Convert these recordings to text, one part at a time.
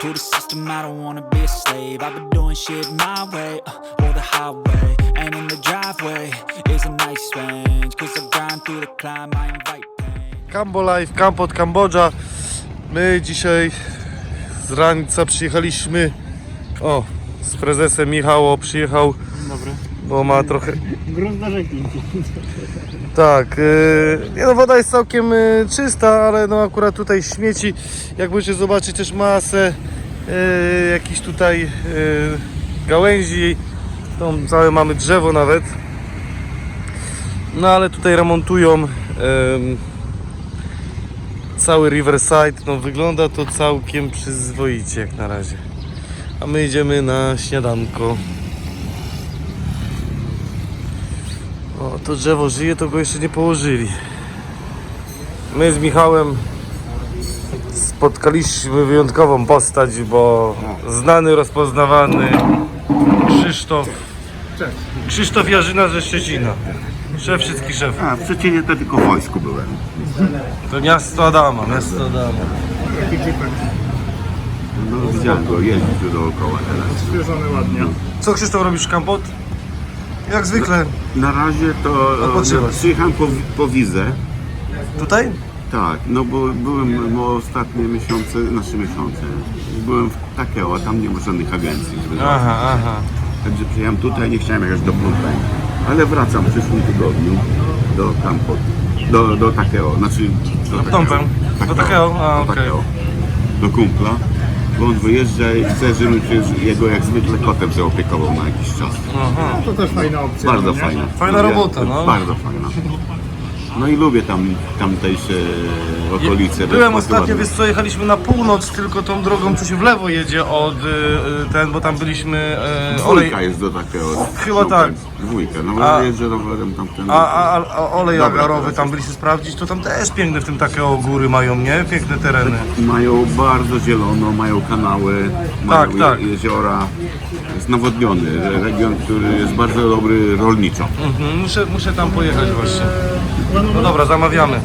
To the system, I don't wanna be a slave. I've been doing shit my way, uh, or the highway. And in the driveway is a nice range. Cause I grind through the climb, I invite pain. Cambo Life, Camp od Kambodża. My dzisiaj z rańca przyjechaliśmy. O, z prezesem Michał przyjechał, Dobry. Bo ma trochę. Grunt na rzeki. Tak, yy, no, woda jest całkiem yy, czysta, ale no akurat tutaj śmieci. Jak możecie zobaczyć też masę yy, jakichś tutaj yy, gałęzi. No, całe mamy drzewo nawet. No ale tutaj remontują em, cały Riverside. No wygląda to całkiem przyzwoicie jak na razie. A my idziemy na śniadanko. O, to drzewo żyje, to go jeszcze nie położyli. My z Michałem spotkaliśmy wyjątkową postać, bo znany, rozpoznawany Krzysztof Krzysztof Jarzyna ze Szczecina. Szef wszystkich szefów. A, w Szczecinie to tylko w wojsku byłem. To miasto Adama, miasto Adama. No widziałem go, jeździ tu dookoła teraz. Ładnie. Co Krzysztof robisz w Kampot? Jak zwykle. Na razie to no, przyjechałem po, po wizę. Tutaj? Tak, no bo byłem no, ostatnie miesiące, znaczy miesiące. Byłem w Takeo, a tam nie ma żadnych agencji. żeby- Aha, aha. Także przyjechałem tutaj, nie chciałem jechać do Phnom Penh. Ale wracam w przyszłym tygodniu do Kampot. Do, do Takeo, znaczy do Phnom Penh? Do Takeo? A, okej. Takeo. Do kumpla. Bo on wyjeżdża i chce, żebym się jego jak zwykle kotem zaopiekował na jakiś czas. aha. To też fajna opcja. Bardzo nie? fajna. Fajna robota, no. Bardzo fajna. No i lubię tam tamtejsze okolice. Byłem ostatnio, wiesz co, jechaliśmy na północ, tylko tą drogą, co się w lewo jedzie od y, ten, bo tam byliśmy y, olej, Dwójka jest do takiego. Chyba tak. Dwójka, no A- bo jeżdżę rowerem tamten. a, a, a, olej Dobra, agarowy tam byliśmy sprawdzić, to tam też piękne w tym takie góry mają, nie? Piękne tereny. Mają bardzo zielono, mają kanały, mają tak. je- jeziora. Jest nawodniony region, który jest bardzo dobry rolniczo. Mhm, muszę, muszę tam pojechać właśnie. No dobra, zamawiamy.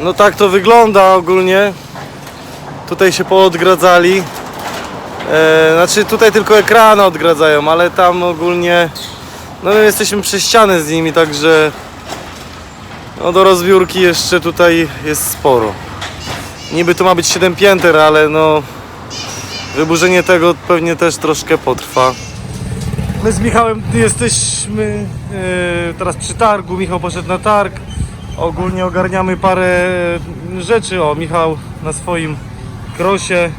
No tak to wygląda ogólnie. Tutaj się poodgradzali. E, znaczy tutaj tylko ekrany odgradzają, ale tam ogólnie no my jesteśmy przez ścianę z nimi, także no do rozbiórki jeszcze tutaj jest sporo. Niby to ma być 7 pięter, ale no wyburzenie tego pewnie też troszkę potrwa. My z Michałem jesteśmy e, teraz przy targu. Michał poszedł na targ. Ogólnie ogarniamy parę rzeczy. O, Michał na swoim krosie.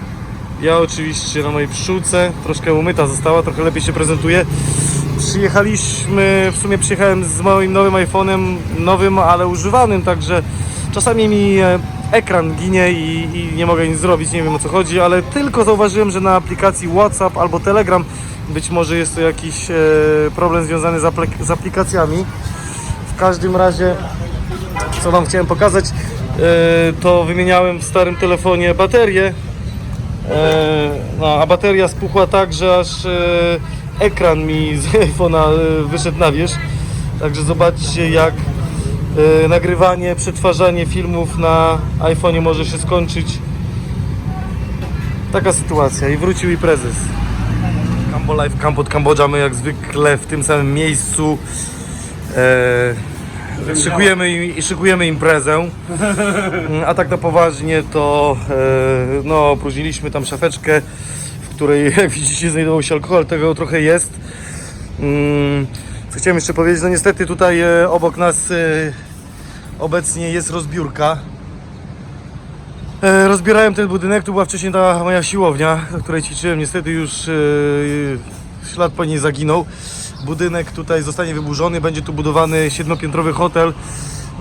Ja oczywiście na mojej pszczółce. Troszkę umyta została, trochę lepiej się prezentuje. Przyjechaliśmy, w sumie przyjechałem z moim nowym iPhone'em, nowym, ale używanym, także czasami mi e, ekran ginie i, i nie mogę nic zrobić, nie wiem o co chodzi, ale tylko zauważyłem, że na aplikacji WhatsApp albo Telegram być może jest to jakiś e, problem związany z, aplik- z aplikacjami. W każdym razie, co Wam chciałem pokazać, e, to wymieniałem w starym telefonie baterię. E, no, a bateria spuchła tak, że aż e, ekran mi z iPhone'a e, wyszedł na wierzch. Także zobaczcie jak nagrywanie, przetwarzanie filmów na iPhone'ie może się skończyć. Taka sytuacja i wrócił i prezes. Cambo Life Camp od Kambodża, my jak zwykle w tym samym miejscu e, szykujemy, im- szykujemy imprezę. Mm, A tak na poważnie to e, no, opróżniliśmy tam szafeczkę, w której jak widzicie znajdował się alkohol, tego trochę jest. Mm, Co chciałem jeszcze powiedzieć, no niestety tutaj e, obok nas e, obecnie jest rozbiórka. E, Rozbierałem ten budynek, tu była wcześniej ta moja siłownia, na której ćwiczyłem, niestety już e, ślad po niej zaginął. Budynek tutaj zostanie wyburzony, będzie tu budowany siedmiopiętrowy hotel,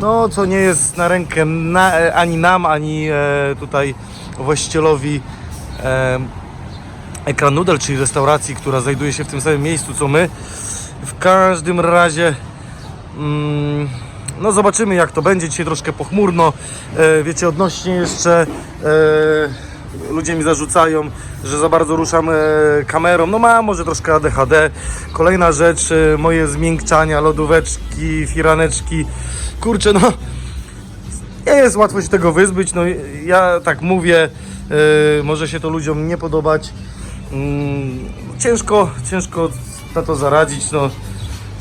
no co nie jest na rękę na, e, ani nam, ani e, tutaj właścicielowi e, czyli restauracji, która znajduje się w tym samym miejscu co my. W każdym razie mm, no zobaczymy jak to będzie. Dzisiaj troszkę pochmurno. E, wiecie, odnośnie jeszcze e, ludzie mi zarzucają, że za bardzo ruszam e, kamerą. No mam może troszkę ADHD. Kolejna rzecz, e, moje zmiękczania, lodóweczki, firaneczki. Kurczę, no nie jest łatwo się tego wyzbyć. No ja tak mówię, e, może się to ludziom nie podobać. Mm, ciężko, ciężko na to zaradzić. No,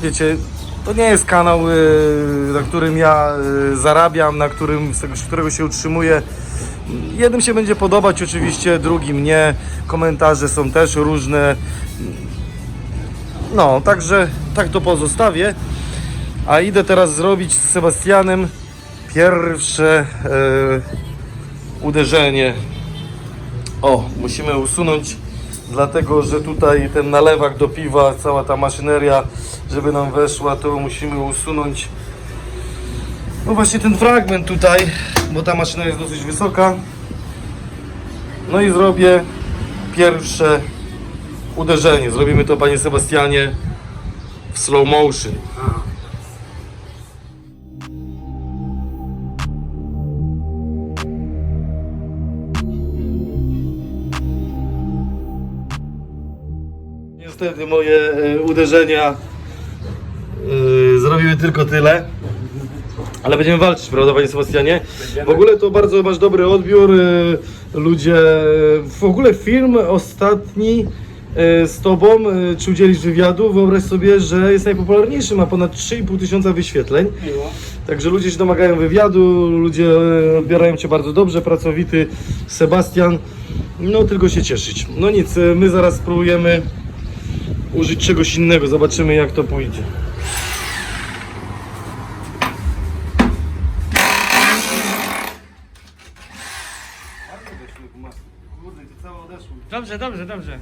wiecie, to nie jest kanał, y, na którym ja y, zarabiam, na którym, z którego się utrzymuję. Jednym się będzie podobać oczywiście, drugim nie. Komentarze są też różne. No, także tak to pozostawię. A idę teraz zrobić z Sebastianem pierwsze e, uderzenie. O, musimy usunąć, dlatego że tutaj ten nalewak do piwa, cała ta maszyneria, żeby nam weszła, to musimy usunąć. No właśnie ten fragment tutaj, bo ta maszyna jest dosyć wysoka. No i zrobię pierwsze uderzenie. Zrobimy to, panie Sebastianie, w slow motion. Niestety moje e, uderzenia e, zrobiły tylko tyle. Ale będziemy walczyć, prawda, panie Sebastianie? W ogóle to bardzo masz dobry odbiór. e, Ludzie. W ogóle film ostatni z tobą, czy udzielisz wywiadu, wyobraź sobie, że jest najpopularniejszy, ma ponad 3,5 tysiąca wyświetleń. Także ludzie się domagają wywiadu, ludzie odbierają cię bardzo dobrze, pracowity Sebastian. No tylko się cieszyć. No nic, my zaraz spróbujemy użyć czegoś innego, zobaczymy jak to pójdzie. Dobrze, dobrze, dobrze.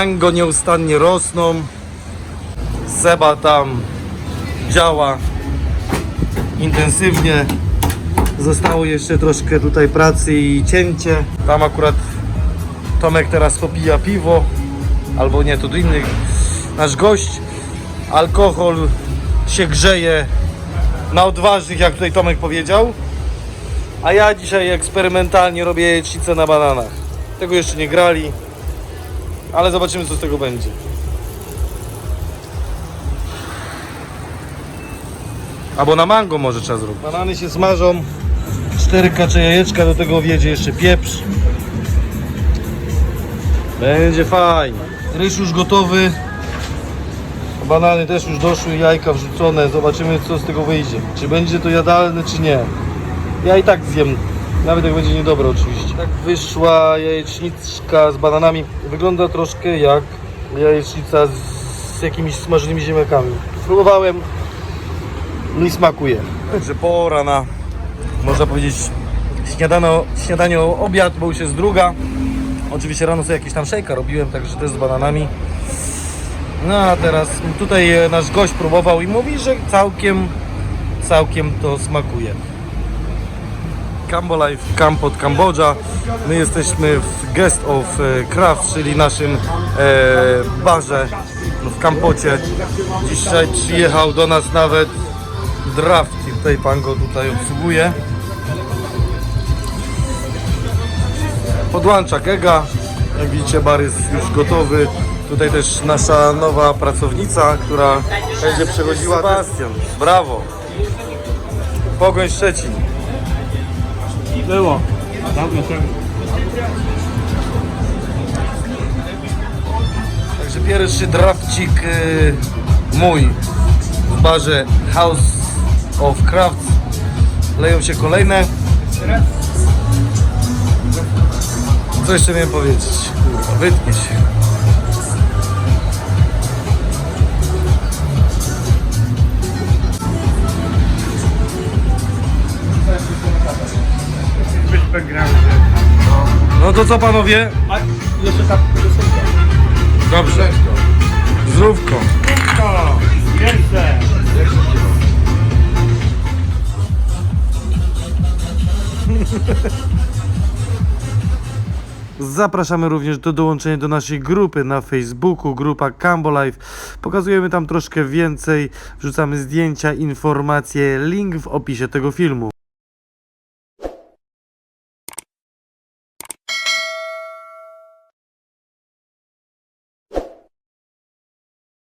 Mango nieustannie rosną. Seba tam działa intensywnie. Zostało jeszcze troszkę tutaj pracy i cięcie. Tam akurat Tomek teraz popija piwo. Albo nie, to do innych. Nasz gość. Alkohol się grzeje na odważnych, jak tutaj Tomek powiedział. A ja dzisiaj eksperymentalnie robię jajecznicę na bananach. Tego jeszcze nie grali ale zobaczymy co z tego będzie. Albo na mango może trzeba zrobić. Banany się smażą, cztery kacze jajeczka, do tego wjedzie jeszcze pieprz. Będzie fajnie. Ryż już gotowy. Banany też już doszły, jajka wrzucone. Zobaczymy co z tego wyjdzie. Czy będzie to jadalne, czy nie. Ja i tak zjem. Nawet jak będzie niedobre oczywiście. Tak wyszła jajeczniczka z bananami. Wygląda troszkę jak jajecznica z jakimiś smażonymi ziemniakami. Próbowałem. Mi smakuje. Także pora na, można powiedzieć, śniadano, śniadanie, obiad, bo już jest druga. Oczywiście rano sobie jakieś tam szejka robiłem, także też z bananami. No a teraz tutaj nasz gość próbował i mówi, że całkiem, całkiem to smakuje. Cambo Life Camp od Kambodża. My jesteśmy w Guest of e, Craft, czyli naszym e, barze w Kampocie. Dzisiaj przyjechał do nas nawet draft tutaj pan go tutaj obsługuje. Podłącza kega. Jak widzicie bar jest już gotowy. Tutaj też nasza nowa pracownica, która będzie przechodziła. Sebastian, brawo. Pogoń Szczecin. Było. Dawno temu. Także pierwszy drafcik y, mój w barze House of Crafts. Leją się kolejne. Co jeszcze miałem powiedzieć? Kurwa. Wytnie się. No to co panowie? A jeszcze ta piosenka. Dobrze. Zdrówko. Pierwsze. Zapraszamy również do dołączenia do naszej grupy na Facebooku, grupa Cambo Life. Pokazujemy tam troszkę więcej, wrzucamy zdjęcia, informacje, link w opisie tego filmu.